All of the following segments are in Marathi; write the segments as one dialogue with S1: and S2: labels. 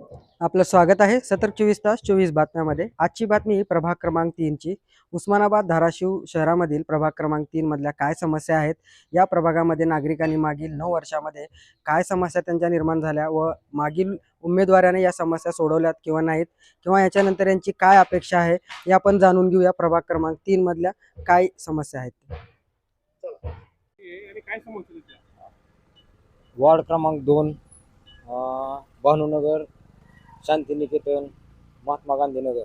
S1: आपलं स्वागत आहे सतर्क चोवीस तास चोवीस बातम्यामध्ये. आजची बातमी ही प्रभाग क्रमांक तीनची उस्मानाबाद धाराशिव शहरामधील प्रभाग क्रमांक तीनमधल्या काय समस्या आहेत? या प्रभागामध्ये नागरिकांनी मागील नऊ वर्षामध्ये काय समस्या त्यांच्या निर्माण झाल्या व मागील उमेदवाराने या समस्या सोडवल्यात किंवा नाहीत? किंवा याच्यानंतर यांची काय अपेक्षा आहे? हे आपण जाणून घेऊया प्रभाग क्रमांक तीनमधल्या काय समस्या आहेत.
S2: काय
S3: वार्ड क्रमांक दोन अं, भानुनगर शांतिनिकेतन महात्मा गांधी नगर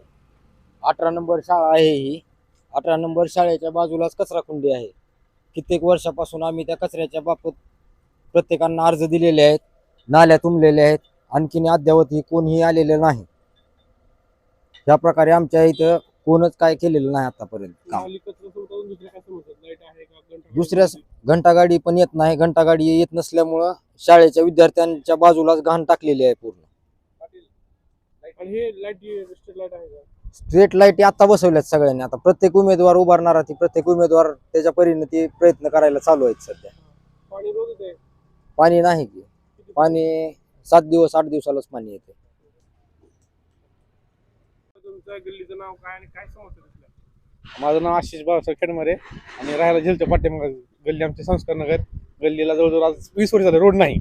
S3: अठरा नंबर शाळा आहे ही. अठरा नंबर शाळेच्या बाजूलाच कचराकुंडी आहे. कित्येक वर्षापासून आम्ही त्या कचऱ्याच्या बाबत प्रत्येकांना अर्ज दिलेले आहेत नाल्या तुंबलेल्या आहेत आणखीन अद्यावत कोणीही आलेलं नाही. या प्रकारे आमच्या इथं कोणच काय केलेलं नाही आतापर्यंत.
S2: दुसऱ्या
S3: घंटागाडी पण येत नाही. घंटागाडी येत नसल्यामुळं शाळेच्या विद्यार्थ्यांच्या बाजूलाच घाण टाकलेली आहे पूर्ण.
S2: आणि हे लाइट स्ट्रीट लाइट आहे का?
S3: स्ट्रीट लाइट आता बसवल्यात सगळ्यांनी. आता प्रत्येक उमेदवार उभारणारा ती प्रत्येक उमेदवार त्याच्या परीने ते प्रयत्न करायला चालू आहेत सध्या.
S2: पाणी रोज येते
S3: पाणी नाही की. पाणी सात दिवस आठ दिवसालाच पाणी येते.
S2: तुमच्या गल्लीचं नाव काय आणि काय तिथल्या
S4: माझं नाव आशिष बाळासाहेब खेडमारे आणि राहायला झेलच्या पाठ्यामाग गल्ली आमचे संस्कार नगर. गल्लीला जवळजवळ आज वीस वर्ष झालं रोड नाही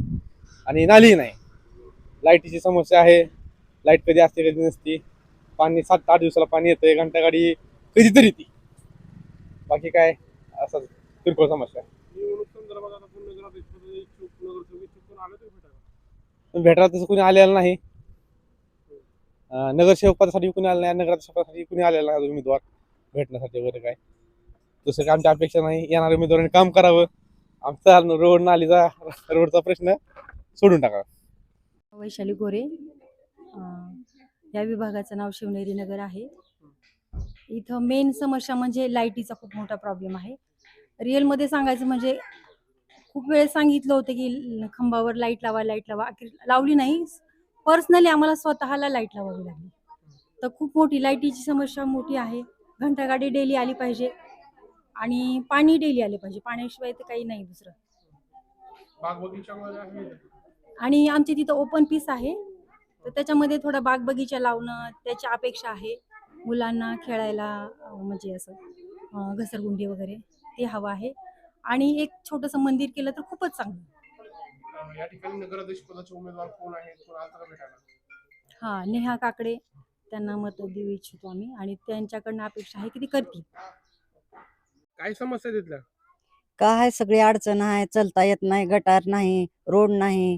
S4: आणि नालीही नाही. लाईटीची समस्या आहे. लाइट कधी असते कधी नसती. पाणी सात आठ दिवसाला पाणी येतं घंटा गाडी कधीतरी ती बाकी काय असं किरकोळ समस्या.
S2: निवडणूक आलं भेटायला
S4: तसं कोणी आलेलं नाही. नगरसेवकासाठी नगरसेवक पदासाठी कोणी आलं नाही नगराध्यक्ष पदासाठी कोणी आलेलं नाही उमेदवार भेटण्यासाठी वगैरे काय. तसं काय आमची अपेक्षा नाही येणाऱ्या उमेदवारांनी काम करावं. आमचा रोड नालीचा रोडचा प्रश्न सोडून टाकावा.
S5: वैशाली गोरे. या विभागाचं नाव शिवनेरी नगर आहे. इथं मेन समस्या म्हणजे लाईटीचा खूप मोठा प्रॉब्लेम आहे. रिअलमध्ये सांगायचं म्हणजे खूप वेळेस सांगितलं होतं की खांबावर लाइट लावा लाइट लावा. अखेर लावली नाही. पर्सनली आम्हाला स्वतःला लाइट लावावी लागली. तर खूप मोठी लाईटीची समस्या मोठी आहे. घंटागाडी डेली आली पाहिजे आणि पाणी डेली आले पाहिजे. पाण्याशिवाय तर काही नाही दुसरं. आणि आमच्या तिथं ओपन पीस आहे. तर त्याच्यामध्ये थोडा बाग बगीचा लावणं त्याची अपेक्षा आहे. मुलांना खेळायला म्हणजे असं घसरगुंडी वगैरे ते हवं आहे. आणि एक छोटंसं मंदिर केलं तर खूपच चांगलं.
S2: या ठिकाणी नगराध्यक्ष पदाचे उमेदवार कोण आहेत कोण आलं का भेटायला?
S5: हां नेहा काकडे. त्यांना मत देऊ इच्छितो आम्ही आणि त्यांच्याकडनं अपेक्षा आहे की ती करतील.
S2: काय समस्या तिथल्या?
S6: काय सगळी अडचण आहे. चलता येत नाही गटार नाही रोड नाही.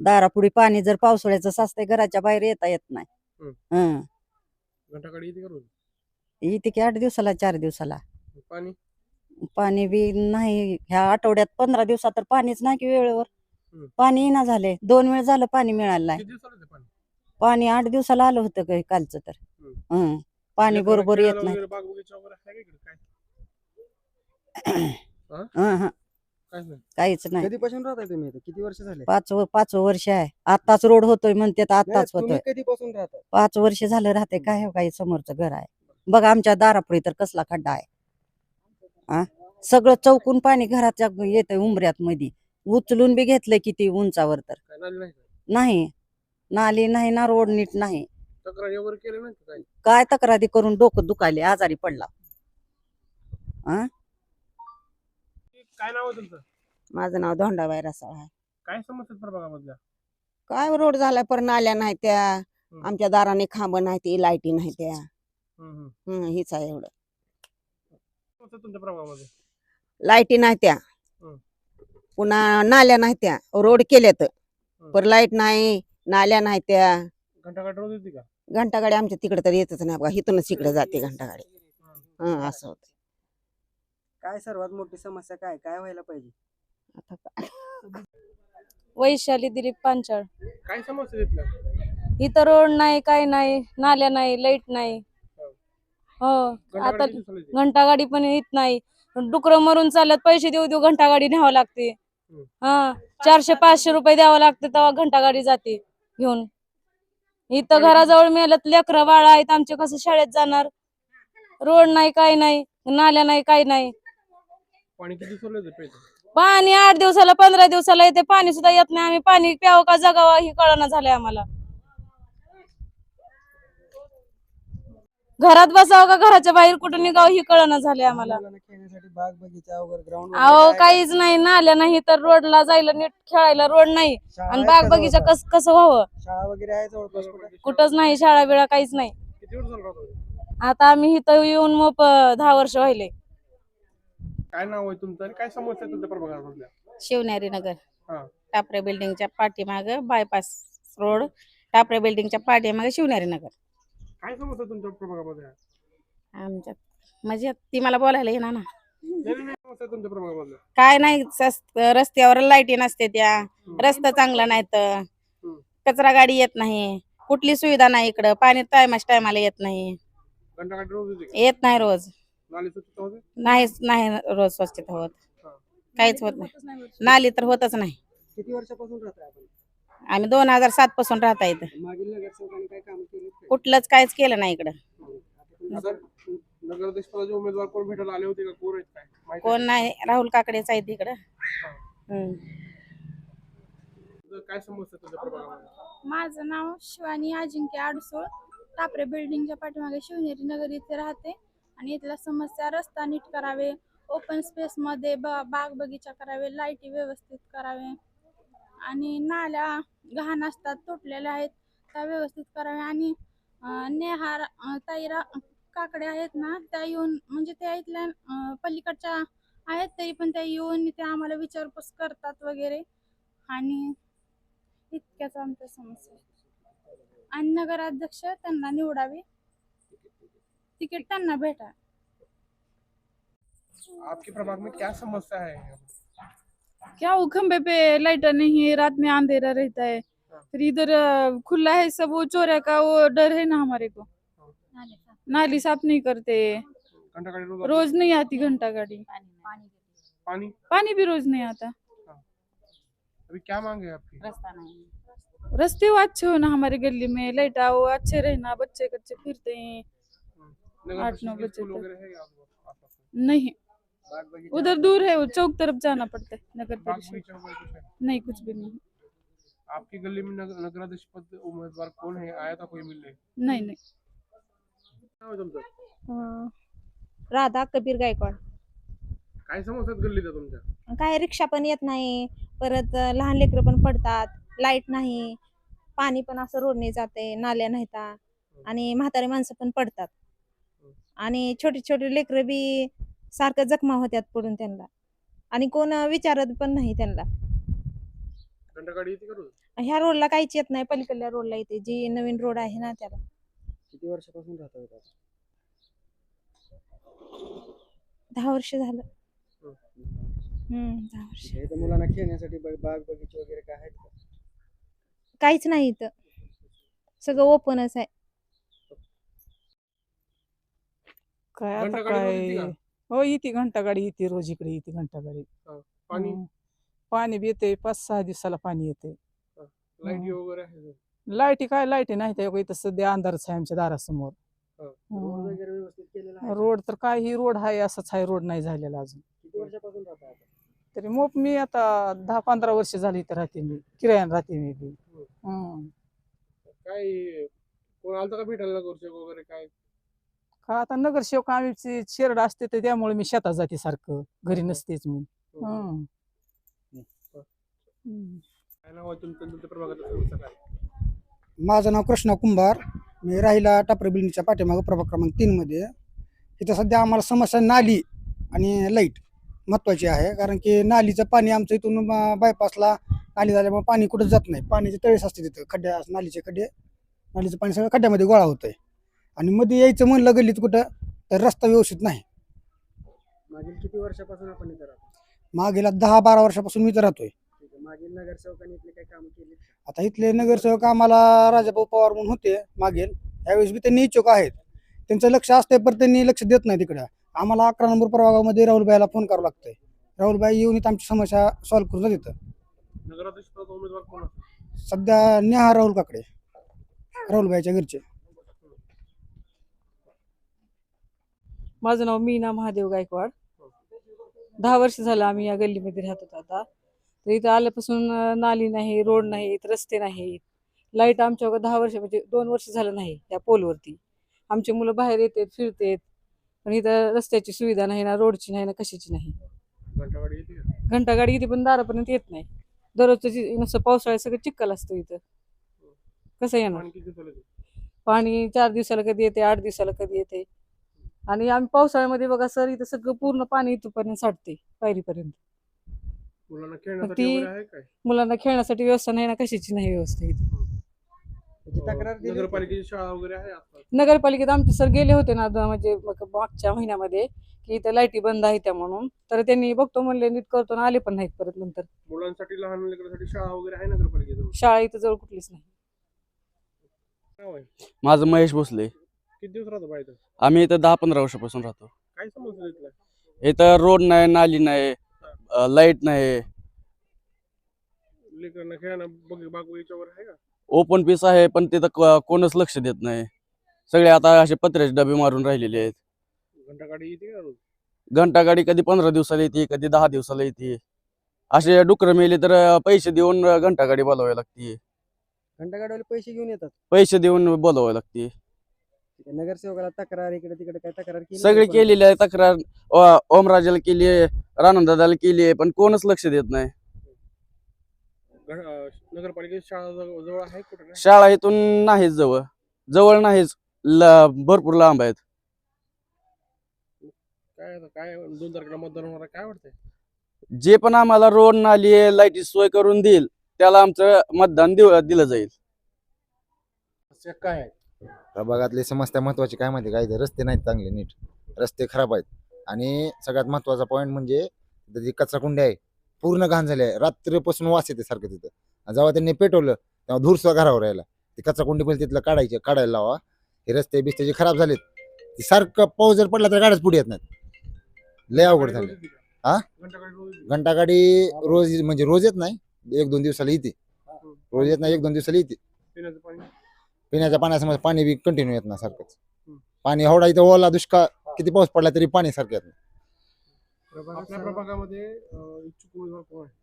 S6: दारापुढे पाणी जर पावसाळ्याचं साचतंय घराच्या बाहेर येता येत नाही.
S2: हम्म.
S6: हं.
S2: येते का रोज
S6: येते की आठ दिवसाला चार दिवसाला.
S2: पाणी?
S6: पाणी बी नाही. ह्या आठवड्यात पंधरा दिवसात तर पाणीच नाही की वेळेवर. पाणी ना झाले दोन वेळ झालं पाणी मिळालं नाही.
S2: किती दिवसाला येते पाणी?
S6: पाणी आठ दिवसाला आलं होतं काही कालचं तर.
S2: हम्म.
S6: हं. पाणी बरोबर येत
S2: खेळायला
S6: नाही.
S2: वगैरे बाग बगीचा वगैरे आहे का इकडे काय?
S6: हं, हं,
S2: काय नाही
S6: काहीच नाही.
S1: कधीपासून राहताय तुम्ही इथे? किती वर्ष झाले?
S6: पाच पाच वर्ष आहे. आताच रोड होतोय म्हणतात
S1: नाही,
S6: आताच
S1: तुम्ही
S6: होतोय.
S1: कधीपासून राहताय?
S6: पाच वर्ष झालं राहते काय हो काही समोरचं घर आहे. बघा आमच्या दारापुढे तर कसला खड्डा आहे. आ? सगळं चौकून पाणी घराच्या येतंय उंबऱ्यात मध्ये उचलून बी घेतलंय किती उंचावर तर.
S2: काय नाली नाही का?
S6: नाही. नाली नाही ना रोड नीट नाही.
S2: तक्रारी वगैरे केली नाही का काय
S6: काय तक्रारी करून डोकं दुखायले आजारी पडला.
S2: काय नाव आहे तुमचं?
S7: माझं नाव धोंडाबाई रसाळ आहे.
S2: काय समस्या प्रभागामधल्या
S7: काय रोड झाला पर नाल्या नाही त्या. आमच्या दाराने खांब नाही ते लाईटी नाही त्या.
S2: हम्म, हम्म.
S7: हं, हीच आहे एवढं.
S2: समस्या तुमच्या प्रभागामध्ये
S7: लाईटी नाही त्या.
S2: हं.
S7: पुन्हा नाल्या नाही त्या. रोड केल्यात पर लाइट नाही नाल्या नाही त्या.
S2: घंटागाडी रोज येते का?
S7: घंटागाडी आमच्या तिकडे तर येतच नाही बघा इथूनच इकडे जाते घंटागाडी. हं असं होतं.
S1: काय सर्वात मोठी समस्या काय? काय व्हायला पाहिजे?
S7: आता काय?
S8: वैशाली दिलीप पांचाळ.
S2: काय समस्या तिथल्या?
S8: इथं रोड नाही काय नाही नाल्या नाही लाइट नाही. हो. आता
S2: घंटागाडी येते?
S8: घंटा गाडी पण येत नाही. डुकर मरून चालत पैसे देऊ देऊ घंटा गाडी न्यावं लागते. हा चारशे पाचशे रुपये द्यावं लागते तेव्हा घंटा गाडी जाते घेऊन. इथं घराजवळ मेलत लेकरं बाळा आहेत आमचे कसं शाळेत जाणार? रोड नाही काय नाही नाल्या नाही काय नाही.
S2: पाणी
S8: आठ दिवसाला पंधरा दिवसाला येते. पाणी सुद्धा येत नाही. आम्ही पाणी प्याव का जगावं ही कळना झाले आम्हाला. घरात बसावं का घराच्या बाहेर कुठं निघावं ही कळना झाले आम्हाला. अहो काहीच नाही. नाल्या नाही तर रोडला जायला नीट खेळायला रोड नाही. आणि बाग बगीचा कस कसं व्हावं? कुठंच नाही. शाळा बिळा काहीच नाही. आता आम्ही इथं येऊन मोप दहा वर्ष व्हायले.
S2: काय नाव आहे तुमचं? आणि काय समस्या आहे तुमच्या प्रभागामधल्या?
S9: शिवनेरी नगर.
S2: हा.
S9: टापरे बिल्डिंगच्या पाठीमाग बायपास रोड टापरे बिल्डिंगच्या पाठीमाग शिवनेरी नगर.
S2: काय समस्या आहे तुमच्या प्रभागामध्ये
S9: आमच्यात म्हणजे ती मला बोलायला येणार ना.
S2: नाही, नाही, नाही, समस्या आहे तुमच्या प्रभागामधल्या.
S9: काय नाही सस- रस्त्यावर लाईटी नसते त्या. रस्ता चांगला नाही तर. कचरा गाडी येत नाही. कुठली सुविधा नाही इकडं. पाणी टायमाच टायमाला येत नाही.
S2: घंटागाडी रोज येते का?
S9: येत नाही रोज.
S2: नाली स्वच्छता होते?
S9: नाहीच नाही रोज स्वच्छता होत. काहीच होत नाही. नाली तर होतच नाही.
S6: किती वर्षापासून राहताय आपण?
S9: आम्ही दोन हजार सात पासून राहता इथं.
S6: मागील नगरसेवकांनी काय काम केले?
S9: कुठलंच काहीच केलं नाही इकडं.
S2: आता नगराध्यक्ष पदाचे उमेदवार कोण भेटायला आले होते का? कोण आहेत काय? माहिती
S9: कोण नाही. राहुल काकडेच आहेत इकडं. हम्म.
S2: काय समस्या प्रभागामध्ये?
S10: माझं नाव शिवानी अजिंक्य आडसोळ. टापरे बिल्डिंगच्या पाठीमागे शिवनेरी नगर इथे राहते. आणि इथल्या समस्या रस्ता नीट करावे ओपन स्पेसमध्ये ब बाग बगीचा करावे लाईटी व्यवस्थित करावे. आणि नाल्या घाण असतात तुटलेल्या आहेत त्या व्यवस्थित कराव्या. आणि नेहार ताईरा काकडे आहेत ना त्या येऊन म्हणजे त्या इथल्या पलीकडच्या आहेत तरी पण त्या येऊन त्या आम्हाला विचारपूस करतात वगैरे. आणि इतक्याच आमच्या समस्या आहेत. आणि नगराध्यक्ष त्यांना निवडावे. तिकीट त्यांना भेटा
S2: आपके प्रभाग में क्या समस्या है?
S10: क्या वो खम्बे पे लाइट नहीं है रात में अंधेरा रहता है। फिर इधर खुला है सब वो चोरिया का वो डर है ना हमारे को। नाली साफ़। नहीं करते।
S2: रोज
S10: रोज नहीं आती घंटा गाड़ी।
S2: पानी
S10: पानी भी रोज नहीं आता।
S2: अभी क्या मांग है आपकी?
S10: रास्ते वो अच्छे हो ना हमारे गली में। लाइट आओ अच्छे रहना बच्चे कच्चे फिरते हैं। आठ नौ बजे तक। नहीं. उधर दूर है वो चौक तरफ जाना पड़ता है नगर परिषद। नहीं कुछ भी नहीं।
S2: आपकी गली में नगर नगराध्यक्ष पद उम्मीदवार कौन है? आया था कोई मिलने?
S10: नहीं नहीं।
S11: राधा कबीर गायकवाड।
S2: काय समस्या आहेत गल्लीत तुमच्या?
S11: काय रिक्षा पण येत नाही परत लहान लेकरं पण पडतात लाइट नाही पाणी पण असं रोडने जाते नाल्या नाहीता. आणि म्हातारी माणसं पण पडतात. आणि छोटी छोटी लेकरं बी सारखं जखमा होत्यात पडून त्यांना. आणि कोण विचारत पण नाही त्यांना.
S2: घंटागाडी येते का रोज?
S11: ह्या रोडला काहीच येत नाही पलीकडल्या रोडला येते. जी नवीन रोड आहे ना त्याला.
S6: किती वर्षापासून?
S11: दहा वर्ष झालं. हम्म दहा वर्ष.
S6: इथं मुलांना खेळण्यासाठी बाग बगीचे वगैरे काय आहेत का?
S11: काहीच नाही इथं. सगळं ओपनच आहे.
S12: काय आता
S2: घंटागाडी रोज येते
S12: काय
S2: का?
S12: हो येते घंटा गाडी येते रोज इकडे येते घंटा गाडी
S2: पाणी?
S12: पाणी बी येते पाच सहा दिवसाला पाणी येते
S2: लाइट वगैरे आहे
S12: लाईटी काय? लाईटी नाही त्या इथं सध्या अंधारच आहे आमच्या दारासमोर.
S6: रोड वगैरे व्यवस्थित केलेला आहे का?
S12: रोड तर काय ही रोड आहे असंच आहे रोड नाही झालेला अजून.
S6: किती वर्षापासून राहताय आपण?
S12: तरी मोप मी आता दहा पंधरा वर्ष झाली इथं राहते मी. किरायान राहते मी बी. हम्म.
S2: काय कोण आलता का भेटायला वगैरे काय?
S12: का आता नगरसेवक आमची शेरड असते तर त्यामुळे मी शेतात जाते सारखं. घरी नसतेच मी. हम्म. हम्म.
S2: काय नाव आहे तुमचं? तुमच्या प्रभागातल्या समस्या काय
S13: माझं नाव कृष्णा कुंभार. मी राहिला टापरे बिल्डिंगच्या पाठीमागं प्रभाग क्रमांक तीनमध्ये इथं सध्या आम्हाला समस्या नाली आणि लाइट महत्त्वाची आहे. कारण की नालीचं पाणी आमचं इथून बायपासला नाली झाल्यामुळे पाणी कुठं जात नाही. पाण्याचे तळेस असते तिथं. खड्ड्या नालीचे खड्डे. नालीचं पाणी सगळं खड्ड्यामध्ये गोळा होतं आहे आणि मध्ये यायचं म्हणलं गल्लीत कुठं तर रस्ता व्यवस्थित नाही.
S6: मागील किती वर्षापासून आपण इथं राहतो?
S13: मागेला दहा बारा वर्षापासून मी इथं राहतोय.
S6: ठीक आहे. मागील नगरसेवकांनी इथले काही काम केले
S13: आता इथले नगरसेवक आम्हाला राजाभाऊ पवार म्हणून होते मागेल. यावेळेस बी त्यांनी इच्छुक आहेत. त्यांचं लक्ष असतंय पण त्यांनी लक्ष देत नाही तिकडं. आम्हाला अकरा नंबर प्रभागामध्ये राहुलबाईला फोन करावा लागतंय. राहुलबाई येऊन इथं आमची समस्या सॉल्व्ह करून देतं
S2: नगराध्यक्ष पदाचा उमेदवार कोण असेल
S13: सध्या नेहा राहुल काकडे राहुलबाईच्या घरचे.
S12: माझं नाव मीना महादेव गायकवाड. दहा वर्ष झालं आम्ही या गल्लीमध्ये राहत होतो आता. तर इथं आल्यापासून नाली नाही रोड नाहीत रस्ते नाहीत लाइट आमच्या दहा वर्ष म्हणजे दोन वर्ष झालं नाही त्या पोलवरती. आमची मुलं बाहेर येतात फिरतात. पण इथं रस्त्याची सुविधा नाही ना रोडची नाही ना कशाची नाही.
S2: घंटागाडी
S12: किती पण दारापर्यंत येत नाही. दररोजचं जी- नुसतं पावसाळ्यात सगळं चिक्कल असतं इथं. कसं येणार?
S2: पाणी
S12: चार दिवसाला कधी येते आठ दिवसाला कधी येते. आणि आम्ही पावसाळ्यामध्ये बघा सर इथं सगळं पूर्ण पाणी इथपर्यंत साठते पायरीपर्यंत. ती
S2: वगैरे आहे काय?
S12: मुलांना खेळण्यासाठी व्यवस्था नाही ना कशाची नाही व्यवस्था इथं.
S6: त्याची तक्रार दिली होती.
S2: नगरपालिकेची शाळा वगैरे आहे आता
S12: नगरपालिकेत आमचे सर गेले होते ना म्हणजे मग मागच्या महिन्यामध्ये की इथं लाईटी बंद आहे त्या म्हणून. तर त्यांनी बघतो म्हणले नीट करतो ना आले पण नाहीत परत नंतर.
S2: मुलांसाठी लहान लेकरांसाठी शाळा वगैरे आहे नगरपालिकेजवळ?
S12: शाळा इथं जवळ कुठलीच नाही.
S4: माझं महेश भोसले.
S2: किती दिवस राहतो बाहेर
S4: आम्ही इथं दहा पंधरा वर्षापासून राहतो.
S2: काय
S4: इथं रोड नाही नाली नाही लाइट नाही.
S2: लेकरांना खेळणं बघ बाग याच्यावर आहे का?
S4: ओपन पीस आहे पण तिथं क- कोणच लक्ष देत नाही. सगळे आता असे पत्र्याचे डबे मारून राहिलेले आहेत.
S2: घंटागाडी येते का रोज?
S4: घंटा गाडी कधी पंधरा दिवसाला येते कधी दहा दिवसाला येते. असे डुकरं मेले तर अं, पैसे देऊन घंटा गाडी बोलवावी लागते.
S6: घंटागाडीवाले पैसे घेऊन येतात.
S4: पैसे देऊन बोलवावी लागते.
S6: नगरसेवकाला तक्रार इकडे तिकडे काय तक्रार केली
S4: सगळी
S6: नाही?
S4: केलेली आहे तक्रार अ, ओमराजाला केली आहे रानंदादाला केली आहे पण कोणच लक्ष देत नाही.
S2: अं, नगरपालिकेची शाळा जवळ जवळ आहे कुठे
S4: शाळा इथून नाहीच जवळ. जवळ नाहीच. ल भरपूर लांब आहेत.
S2: काय आता काय दोन तारखेला मतदान होणार आहे, काय वाटतंय?
S4: जे पण आम्हाला रोड नाली लाईटी सोय करून देईल त्याला आमचं मतदान देऊ दिलं जाईल.
S2: समस्या काय आहे?
S14: प्रभागातली समस्या महत्वाची काय माहिती काय रस्ते नाहीत चांगले नीट. रस्ते खराब आहेत. आणि सगळ्यात महत्त्वाचा पॉईंट म्हणजे तिथं जी कचरा कुंडी आहे पूर्ण घाण झाली आहे. रात्रीपासून वास येते सारखं तिथं. आणि जेव्हा त्यांनी पेटवलं तेव्हा धूर सुद्धा घरावर राहिला ती कचरा कुंडी पहिले तिथलं काढायची काढायला लावा. हे रस्ते बिस्ते जे खराब झालेत. ते सारखं पाऊस जर पडला तर गाड्याच पुढे येत नाहीत. लय अवघड झालं. हा
S2: घंटा गाडी
S14: घंटागाडी रोज म्हणजे रोज येत नाही. एक दोन दिवसाला येते. रोज येत नाही एक दोन दिवसाला येते.
S2: पिण्याचं पाणी
S14: पिण्याच्या पाण्यासमोर पाणी बी कंटिन्यू येत ना सारखंच. पाणी हवडा इथं ओला दुष्काळ किती पाऊस पडला तरी पाणी सारखं येत नाही.
S2: आपल्या प्रभागामध्ये अं, इच्छुक उमेदवार कोण आहे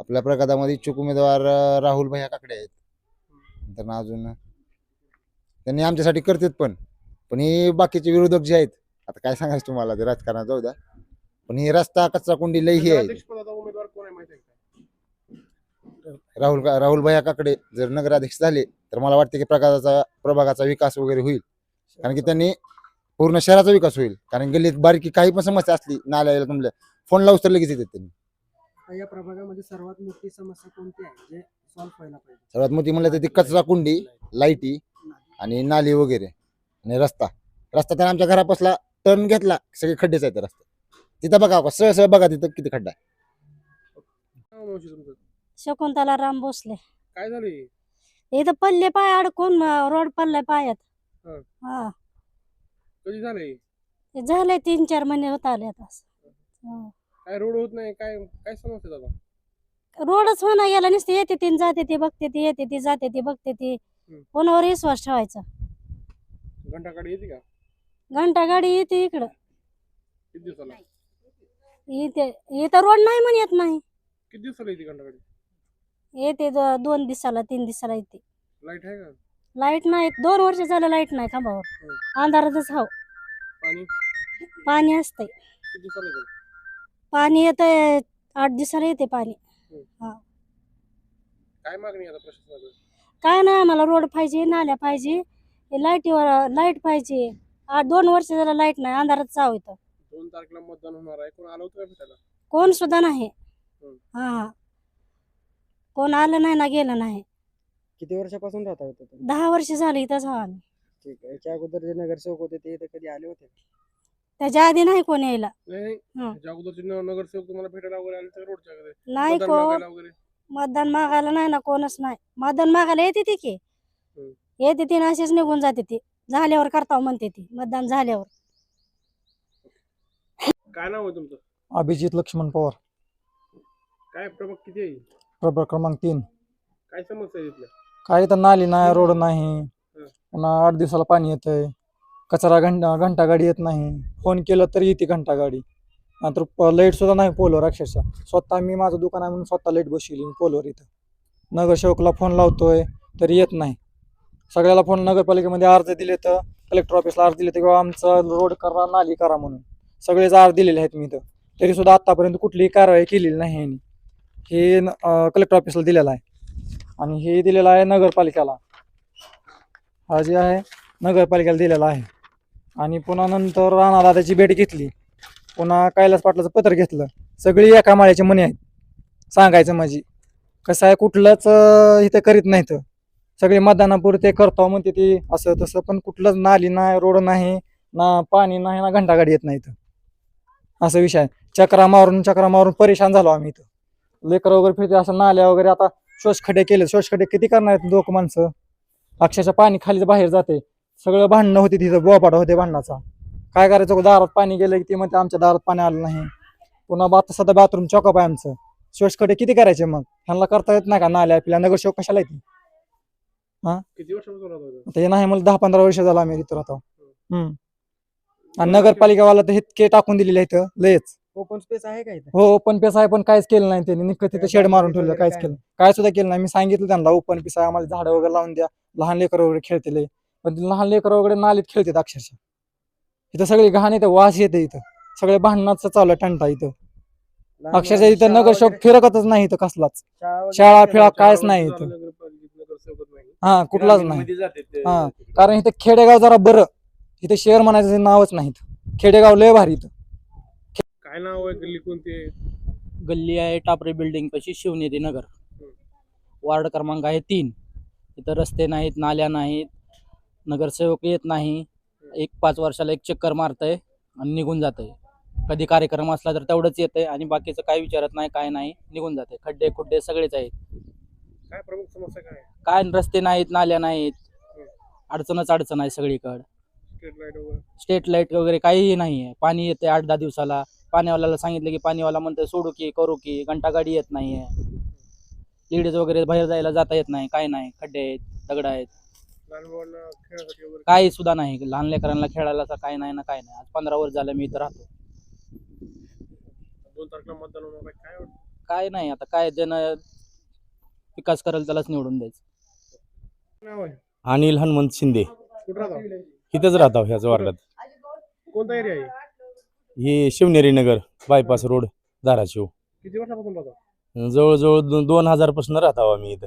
S14: आपल्या प्रकारामध्ये इच्छुक उमेदवार अं, राहुल भैया काकडे आहेत. नंतर अजून त्यांनी आमच्यासाठी करतात पण. पण हे बाकीचे विरोधक जे आहेत आता काय सांगायचं तुम्हाला ते राजकारणात जाऊ द्या. पण ही रस्ता कचरा कुंडी लई ही आहे
S2: नगराध्यक्षपदाचा उमेदवार कोण आहे माहिती आहे का?
S14: राहुल राहुल भैया काकडे जर नगराध्यक्ष झाले तर मला वाटते की प्रकाराचा प्रभागाचा विकास वगैरे होईल. कारण की त्यांनी पूर्ण शहराचा विकास होईल. कारण गल्लीत बारकी काही पण समस्या असली नाल्याला तुमल्या फोन लावूच तर लगेच येतात त्यांनी.
S6: या प्रभागामध्ये सर्वात मोठी समस्या कोणती आहे? जे सॉल्व्ह व्हायला पाहिजे.
S14: सर्वात मोठी म्हणलं तर ती कचरा कुंडी लाईटी आणि नाली वगैरे आणि रस्ता. रस्ता तर आमच्या घरापासला टर्न घेतला सगळे खड्डेच आहेत रस्ते तिथं बघा सहज सहज बघा तिथं किती खड्डा आहे.
S2: नाव मावशी तुमचं.
S15: शकुंतला राम भोसले.
S2: काय झाले
S15: इथं पल्ले पाय अडकून अं, रोड पडलाय पायात.
S2: हा.
S15: हा.
S2: कधी झाले
S15: ते झाले तीन चार महिने होत आले आता हो.
S2: काय रोड होत नाही काय काय समस्या दादा?
S15: रोडच होणार गेला नुसते येते ती न जाते ती बघते ती येते ती जाते ती बघते ती. कोणावर विश्वास ठेवायचा?
S2: घंटागाडी येते का?
S15: घंटा गाडी येते इकडं.
S2: किती दिवसाला?
S15: इथे इथं रोड नाही म्हण येत नाही.
S2: किती दिवसाला येते घंटागाडी?
S15: येते दो- दोन दिवसाला तीन दिवसाला येते.
S2: लाइट आहे का?
S15: लाइट नाही दोन वर्ष झालं लाइट नाही खांबावर अंधारातच हाव.
S2: पाणी?
S15: पाणी असतंय.
S2: किती दिवसाला येते?
S15: पाणी येतंय आठ दिवसाला येते पाणी. हा.
S2: काय मागणी आहे आता प्रशासनाकडे?
S15: काय नाही आम्हाला रोड पाहिजे नाल्या पाहिजे हे लाईटीवर लाइट पाहिजे. आठ दोन वर्ष झालं लाइट नाही अंधारात चाव इथं.
S2: दोन तारखेला मतदान होणार आहे. कोण आलं होतं का भेटायला?
S15: कोण सुद्धा नाही.
S2: हम्म.
S15: हा. हा. कोण आलं नाही ना गेलं नाही.
S6: किती वर्षापासून राहता होते तुम्ही?
S15: दहा वर्ष झाली इथंच हा आम्ही
S6: ठीक आहे. याच्या अगोदर जे नगरसेवक होते ते इथे कधी आले होते?
S15: त्याच्या आधी नाही कोण यायला.
S2: नाही.
S15: हं.
S2: अगोदरचे न- नगरसेवक तुम्हाला भेटायला वगैरे आले तर रोडच्या वगैरे
S15: नाही
S2: मतदान
S15: कोण.
S2: मागायला वगैरे?
S15: मतदान मागायला नाही ना कोणच नाही. मतदान मागायला येते ती की.
S2: हम्म.
S15: येते ती ना अशीच निघून जाते ती. झाल्यावर करता म्हणते ती. मतदान झाल्यावर.
S2: काय नाव आहे तुमचं?
S13: अभिजित लक्ष्मण पवार.
S2: काय प्रभाग किती आहे?
S13: प्रभाग क्रमांक तीन.
S2: काय समस्या आहे तिथल्या
S13: काय तर नाली नाही रोड नाही. पुन्हा आठ दिवसाला पाणी येतंय. कचरा घंटा घंटा गाडी येत नाही. फोन केलं तरी येते घंटा गाडी. नंतर लाइट सुद्धा नाही पोलवर अक्षरशः. स्वतः मी माझं दुकान आहे म्हणून स्वतः लाइट बसवली मी पोलवर इथं. नगरसेवकला फोन लावतोय तरी येत नाही. सगळ्याला फोन नगरपालिकेमध्ये अर्ज दिले तर
S16: कलेक्टर ऑफिसला अर्ज दिले होते किंवा आमचा रोड करा नाली करा म्हणून. सगळेच अर्ज दिलेले आहेत मी इथं. तरी सुद्धा आतापर्यंत कुठलीही कारवाई केलेली नाही यांनी. हे न- कलेक्टर ऑफिसला दिलेलं आहे. आणि हे दिलेलं आहे नगरपालिकेला. हा जे आहे नगरपालिकेला दिलेला आहे. आणि पुन्हा नंतर राणादादाची भेट घेतली. पुन्हा कैलास पाटलाचं पत्र घेतलं. सगळी एका माळ्याची मनी आहेत. सांगायचं माझी कसं आहे कुठलंच इथे करीत नाहीत. सगळे मतदानापुरते करतो म्हणते ते असं तसं पण कुठलंच नाली नाही रोड नाही ना पाणी नाही ना घंटागाडी येत नाही इथं असं विषय आहे. चक्रा मारून चक्रा मारून परेशान झालो आम्ही इथं. लेकरं वगैरे फिरते असं नाल्या वगैरे आता शोषखड्डे केले शोषखड्डे किती करणार आहेत लोक माणसं? अक्षरशः पाणी खाली बाहेर जाते. सगळं भांडणं होती तिथं बोपाटा होते भांडणाचा. काय करायचं दारात पाणी गेलं की ती म्हणते आमच्या दारात पाणी आलं नाही. पुन्हा आता सध्या बाथरूम चॉकअप आहे आमचं. शोषखड्डे किती करायचे मग? ह्यांना करता येत नाही का नाल्या आपल्या नगरसेवक कशाला येते हा?
S2: किती
S16: आता हे नाही मला दहा पंधरा वर्ष झालं आम्ही तिथं राहतो. हम्म. आणि नगरपालिकावाला तर इतके टाकून दिलेले आहेत लयच.
S6: ओपन स्पेस आहे का इथे?
S16: हो ओपन पेस आहे पण काहीच केलं नाही त्यांनी. निकट तिथे शेड मारून ठेवलं काहीच केलं काय सुद्धा केलं नाही. मी सांगितलं त्यांना ओपन पीस आहे आम्हाला झाडं वगैरे लावून द्या. लहान लेकरं वगैरे खेळतील पण लहान लेकरं वगैरे नालीत खेळतात अक्षरशः. इथं सगळी घाण येते वास येते इथं. सगळे भांडणाचं चालू आहे टंटा इथं.
S6: लहान
S16: अक्षरशः इथं
S6: शाळा
S16: नगरसेवक
S6: वगैरे-
S16: फिरकतच नाही इथं कसलाच.
S6: शाळा वगैरे
S16: शाळा फिळा? कायच नाही इथं. हा कुठलाच नाही. हा कारण इथं खेडेगाव जरा बरं. इथं शहर म्हणायचं नावच नाही इथं. खेडेगाव लय भारी इथं.
S2: काय नाव आहे गल्ली कोणते
S17: गल्ली आहे टापरे बिल्डिंग पशी शिवनेरी नगर. वार्ड क्रमांक आहे तीन. इथं रस्ते नाहीत नाल्या नाहीत नगरसेवक येत नाही. एक पाच वर्षाला एक चक्कर मारतंय आणि निघून जातंय. कधी कार्यक्रम असला तर तेवढंच येतंय आणि बाकीचं काय विचारत नाही काय नाही निघून जाते खड्डे खुड्डे सगळेच आहेत.
S2: काय प्रमुख समस्या काय
S17: काय रस्ते नाहीत नाल्या नाहीत. अडचणच अडचण आहे सगळीकडं.
S2: स्ट्रीट लाइट वगैरे?
S17: लाइट वगैरे काहीही नाही आहे पाणी येते आठ दहा दिवसाला. पाणीवाल्याला सांगितलं की पाणीवाला म्हणतोय सोडू की करू की घंटा गाडी येत नाही आहे लेडीज वगैरे बाहेर जायला जाता येत नाही काय नाही खड्डे आहेत दगड आहेत.
S2: लहान मुलांना खेळासाठी वगैरे
S17: काही सुद्धा नाही लहान लेकरांना खेळायला असं काय नाही ना काय नाही. आज पंधरा वर्ष झालं मी इथं राहतो.
S2: दोन तारखेला मतदान होणार आहे काय वाटतं?
S17: काय नाही आता काय ज्यानं विकास करेल त्यालाच निवडून द्यायचं.
S2: नाव आहे?
S18: अनिल हनुमंत शिंदे.
S2: कुठं राहता?
S18: इथंच राहतो ह्याच वार्डात.
S2: कोणता एरिया आहे?
S18: हे शिवनेरी नगर बायपास रोड धाराशिव.
S2: किती वर्षापासून राहता?
S18: जवळजवळ दो- दोन हजारपासून राहतो आम्ही इथं.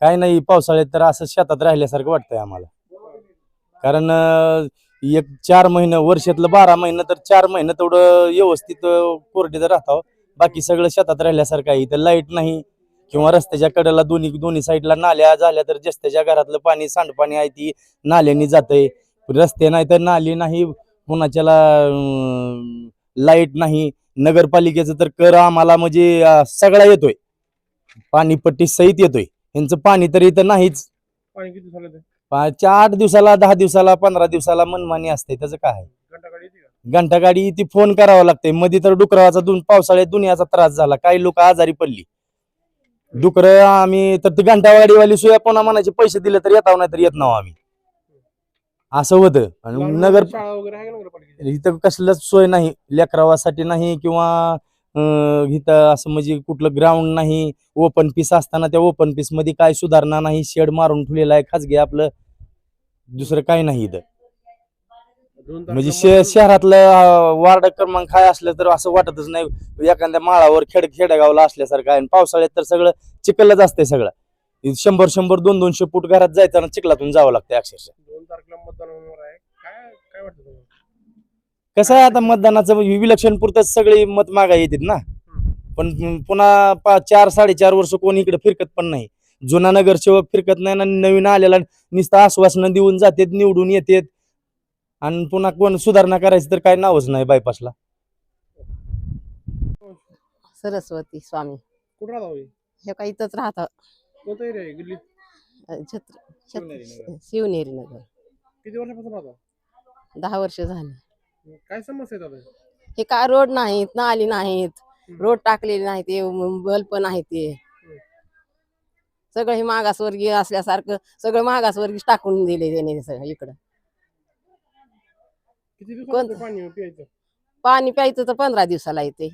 S18: काय नाही पावसाळ्यात तर असं शेतात राहिल्यासारखं वाटतंय आम्हाला. कारण अं, एक चार महिने वर्षातलं बारा महिने तर चार महिने तेवढं व्यवस्थित अं, कोरडीत राहतो. बाकी सगळं शेतात राहिल्यासारखं आहे. इथं लाइट नाही. किंवा रस्त्याच्या कडेला दोन्ही दोन्ही साईडला नाल्या झाल्या तर जस्त्याच्या घरातलं पाणी सांडपाणी आहे ती नाल्यानी जातंय. रस्ते नाही तर नाली नाही. कोणाच्याला लाइट नाही नगरपालिकेचं तर कर आम्हाला म्हणजे सगळा येतोय. पाणीपट्टी सहित येतोय. यांचं पाणी तर इथं नाहीच.
S2: पाणी किती झालं ते?
S18: पाच आठ दिवसाला दहा दिवसाला पंधरा दिवसाला मनमानी असते त्याचं काय आहे?
S2: घंटा गाडी येते का?
S18: घंटा गाडी ती फोन करावा लागते मध्ये तर डुकराचा दोन पावसाळ्यात दुनियाचा त्रास झाला. काही लोक आजारी पडली. डुकर आम्ही तर ती घंटा गाडीवाली सोया पुन्हा म्हणायचे पैसे दिले तर येताव नाही तर येत नाव आम्ही. असं होतं. आणि नगर
S2: मुलांची शाळा वगैरे आहे का नगरपालिकेची
S18: इथं कसलंच सोय नाही. लेकरावासाठी नाही किंवा अं, इथं असं म्हणजे कुठलं ग्राउंड नाही. ओपन पीस असताना त्या ओपन पीसमध्ये काय सुधारणा नाही. शेड मारून ठेवलेला आहे. खाजगी आपलं. दुसरं काही नाही इथं.
S2: दोन
S18: म्हणजे
S2: तारखेला
S18: शे शहरातलं अं, वार्ड क्रमांक काय असलं तर असं वाटतच नाही. एखाद्या माळावर खेड खेडेगावला असल्यासारखं आहे. आणि पावसाळ्यात तर सगळं चिखलच असते सगळं. शंभर शंभर दोन दोनशे फूट घरात जायचं आणि चिखलातून जावं लागतं अक्षरशः.
S2: दोन तारखेला मतदान होणार आहे. काय काय वाटतं तुम्हाला?
S18: कसं आहे आता मतदानाचं? विलक्षण पुरतच सगळे मत मागा येतात ना. पण पुन्हा पा- चार साडेचार वर्ष कोणी इकडे फिरकत पण नाही. जुना नगरसेवक फिरकत नाही आणि नवीन आलेला नुसतं आश्वासनं देऊन जातात निवडून येतात. आणि पुन्हा कोण सुधारणा करायची तर काय नावच नाही बायपासला
S7: सरस्वती स्वामी.
S2: कुठं राहता
S7: हे काही इथंच राहतं.
S2: कोणता एरिया आहे? गल्ली
S7: अ, छत्र
S2: शिवनेरी
S7: छत्र
S2: नगर.
S7: शिवनेरी नगर.
S2: किती वर्षापासून राहता?
S7: दहा वर्ष झाली.
S2: काय समस्या
S7: हे काय रोड नाहीत नाली नाहीत रोड टाकलेले नाहीत ते बल्ब नाही ते. सगळं हे मागासवर्गीय असल्यासारखं सगळं मागासवर्गीय टाकून दिले त्याने सगळं इकडं.
S2: किती दिवसात
S7: कोणतं?
S2: पाणी प्यायचं?
S7: पाणी प्यायचं तर पंधरा दिवसाला येते.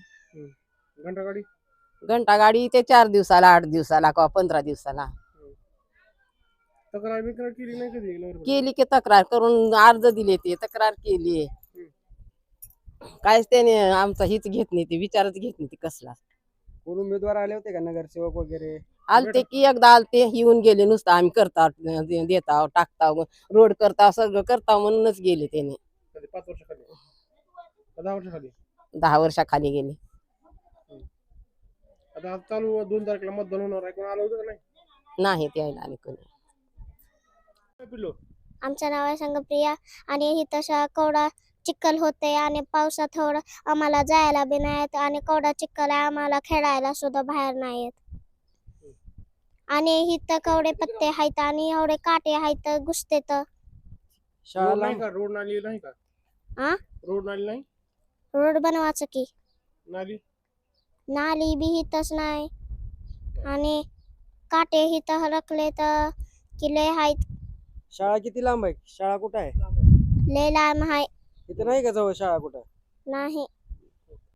S2: घंटा गाडी
S7: घंटा गाडी ते चार दिवसाला आठ दिवसाला किंवा पंधरा दिवसाला.
S2: तक्रार बिक्रार केली नाही कधी नगरपालिकेत?
S8: केली की तक्रार करून अर्ज दिले ते तक्रार केली. काहीच त्याने आमचा हीच घेत नाही ते विचारच घेत नाही ते कसला.
S6: कोण उमेदवार आले होते का नगरसेवक वगैरे?
S8: आलते की एकदा आलते येऊन गेले नुसतं आम्ही करता दे- देता टाकता रोड करता सगळं करता म्हणूनच गेले त्याने.
S2: कधी? पाच वर्षाखाली? का दहा वर्षाखाली?
S8: दहा वर्षाखाली गेले.
S2: आता आज चालू दोन तारखेला मतदान होणार आहे. कोण आलं होतं का नाही?
S8: नाही ते यायला आणि कोणी.
S2: काय पिल्लू?
S9: आमचं नाव आहे संगप्रिया आणि ही तशा कवडा चिखल होते आणि पावसात थोडं आम्हाला जायला बी नाही येत आणि कवडा चिखल आहे आम्हाला खेळायला सुद्धा बाहेर नाही येत आणि इथं कवडे पत्ते आहेत आणि एवढे काटे आहेत घुसते तर
S6: शाळा
S2: रोड नाही
S6: लांब-
S2: का? रोड नाली नाही का? रोड नाली नाही?
S9: रोड बनवायचं की.
S2: नाली?
S9: नाली बी इथंच नाही. आणि काटे इथं हरकले तर किल्ले आहेत
S6: शाळा किती लांब आहे? शाळा कुठं आहे?
S9: लय लांब आहे
S6: इथं नाही का जवळ शाळा कुठं?
S9: नाही.